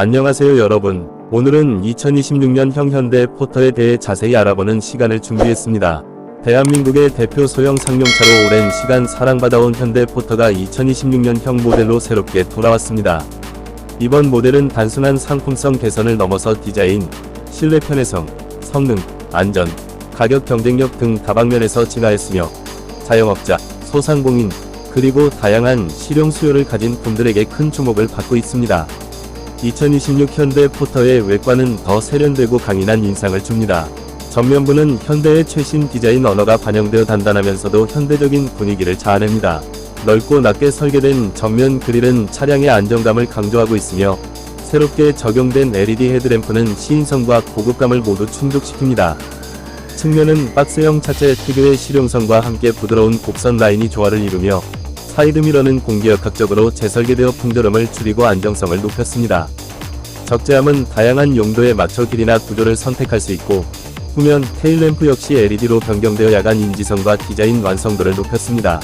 안녕하세요 여러분. 오늘은 2026년 형 현대 포터에 대해 자세히 알아보는 시간을 준비했습니다. 대한민국의 대표 소형 상용차로 오랜 시간 사랑받아온 현대 포터가 2026년형 모델로 새롭게 돌아왔습니다. 이번 모델은 단순한 상품성 개선을 넘어서 디자인, 실내 편의성, 성능, 안전, 가격 경쟁력 등 다방면에서 진화했으며 자영업자, 소상공인, 그리고 다양한 실용 수요를 가진 분들에게 큰 주목을 받고 있습니다. 2026 현대 포터의 외관은 더 세련되고 강인한 인상을 줍니다. 전면부는 현대의 최신 디자인 언어가 반영되어 단단하면서도 현대적인 분위기를 자아냅니다. 넓고 낮게 설계된 전면 그릴은 차량의 안정감을 강조하고 있으며 새롭게 적용된 LED 헤드램프는 시인성과 고급감을 모두 충족시킵니다. 측면은 박스형 차체 특유의 실용성과 함께 부드러운 곡선 라인이 조화를 이루며 사이드 미러는 공기역학적으로 재설계되어 풍조름을 줄이고 안정성을 높였습니다. 적재함은 다양한 용도에 맞춰 길이나 구조를 선택할 수 있고 후면 테일램프 역시 LED로 변경되어 야간 인지성과 디자인 완성도를 높였습니다.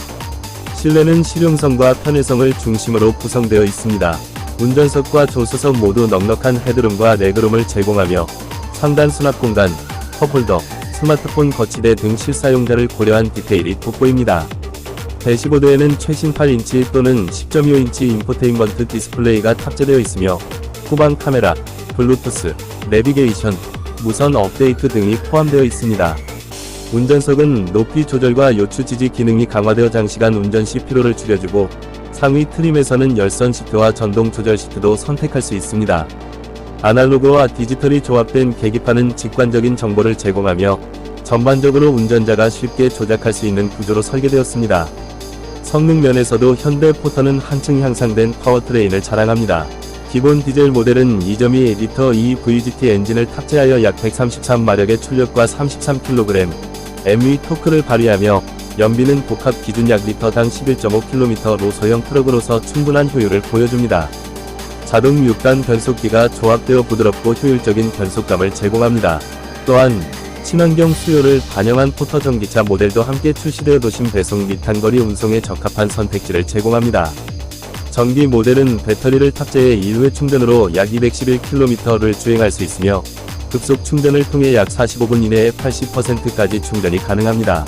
실내는 실용성과 편의성을 중심으로 구성되어 있습니다. 운전석과 조수석 모두 넉넉한 헤드룸과 레그룸을 제공하며 상단 수납 공간, 컵홀더, 스마트폰 거치대 등 실사용자를 고려한 디테일이 돋보입니다. 대시보드에는 최신 8인치 또는 10.25인치 인포테인먼트 디스플레이가 탑재되어 있으며 후방 카메라, 블루투스, 내비게이션, 무선 업데이트 등이 포함되어 있습니다. 운전석은 높이 조절과 요추 지지 기능이 강화되어 장시간 운전 시 피로를 줄여주고 상위 트림에서는 열선 시트와 전동 조절 시트도 선택할 수 있습니다. 아날로그와 디지털이 조합된 계기판은 직관적인 정보를 제공하며 전반적으로 운전자가 쉽게 조작할 수 있는 구조로 설계되었습니다. 성능 면에서도 현대 포터는 한층 향상된 파워트레인을 자랑합니다. 기본 디젤 모델은 2.2 리터 EVGT 엔진을 탑재하여 약 133마력의 출력과 33kg MV 토크를 발휘하며 연비는 복합 기준 약 리터당 11.5km로 소형 트럭으로서 충분한 효율을 보여줍니다. 자동 6단 변속기가 조합되어 부드럽고 효율적인 변속감을 제공합니다. 또한 친환경 수요를 반영한 포터 전기차 모델도 함께 출시되어 도심 배송 및 단거리 운송에 적합한 선택지를 제공합니다. 전기 모델은 배터리를 탑재해 1회 충전으로 약 211km를 주행할 수 있으며 급속 충전을 통해 약 45분 이내에 80%까지 충전이 가능합니다.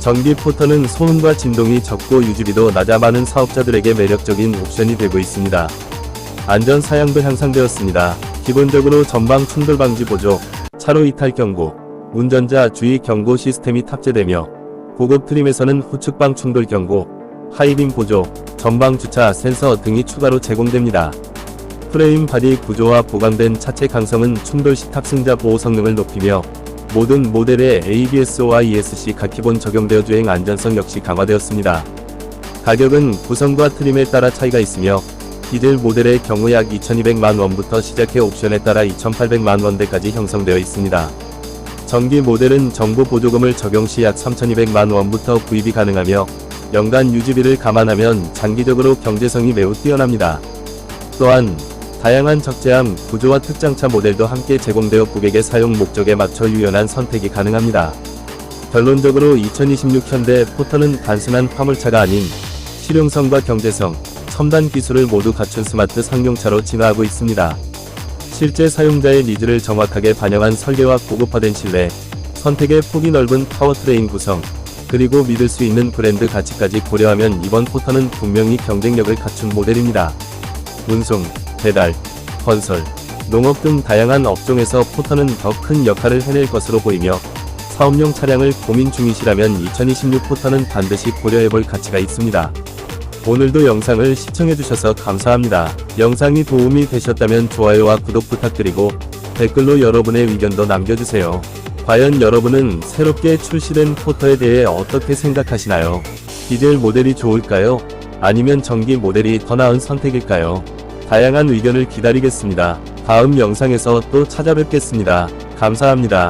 전기 포터는 소음과 진동이 적고 유지비도 낮아 많은 사업자들에게 매력적인 옵션이 되고 있습니다. 안전 사양도 향상되었습니다. 기본적으로 전방 충돌 방지 보조, 차로 이탈 경고, 운전자 주의 경고 시스템이 탑재되며 고급 트림에서는 후측방 충돌 경고, 하이빔 보조, 전방 주차 센서 등이 추가로 제공됩니다. 프레임 바디 구조와 보강된 차체 강성은 충돌 시 탑승자 보호 성능을 높이며 모든 모델의 ABS와 ESC 각 기본 적용되어 주행 안전성 역시 강화되었습니다. 가격은 구성과 트림에 따라 차이가 있으며 디젤 모델의 경우 약 2200만 원부터 시작해 옵션에 따라 2800만 원대까지 형성되어 있습니다. 전기 모델은 정부 보조금을 적용 시 약 3200만 원부터 구입이 가능하며 연간 유지비를 감안하면 장기적으로 경제성이 매우 뛰어납니다. 또한 다양한 적재함, 구조와 특장차 모델도 함께 제공되어 고객의 사용 목적에 맞춰 유연한 선택이 가능합니다. 결론적으로 2026 현대 포터는 단순한 화물차가 아닌 실용성과 경제성, 첨단 기술을 모두 갖춘 스마트 상용차로 진화하고 있습니다. 실제 사용자의 니즈를 정확하게 반영한 설계와 고급화된 실내, 선택의 폭이 넓은 파워트레인 구성, 그리고 믿을 수 있는 브랜드 가치까지 고려하면 이번 포터는 분명히 경쟁력을 갖춘 모델입니다. 운송, 배달, 건설, 농업 등 다양한 업종에서 포터는 더 큰 역할을 해낼 것으로 보이며 사업용 차량을 고민 중이시라면 2026 포터는 반드시 고려해볼 가치가 있습니다. 오늘도 영상을 시청해주셔서 감사합니다. 영상이 도움이 되셨다면 좋아요와 구독 부탁드리고 댓글로 여러분의 의견도 남겨주세요. 과연 여러분은 새롭게 출시된 포터에 대해 어떻게 생각하시나요? 디젤 모델이 좋을까요? 아니면 전기 모델이 더 나은 선택일까요? 다양한 의견을 기다리겠습니다. 다음 영상에서 또 찾아뵙겠습니다. 감사합니다.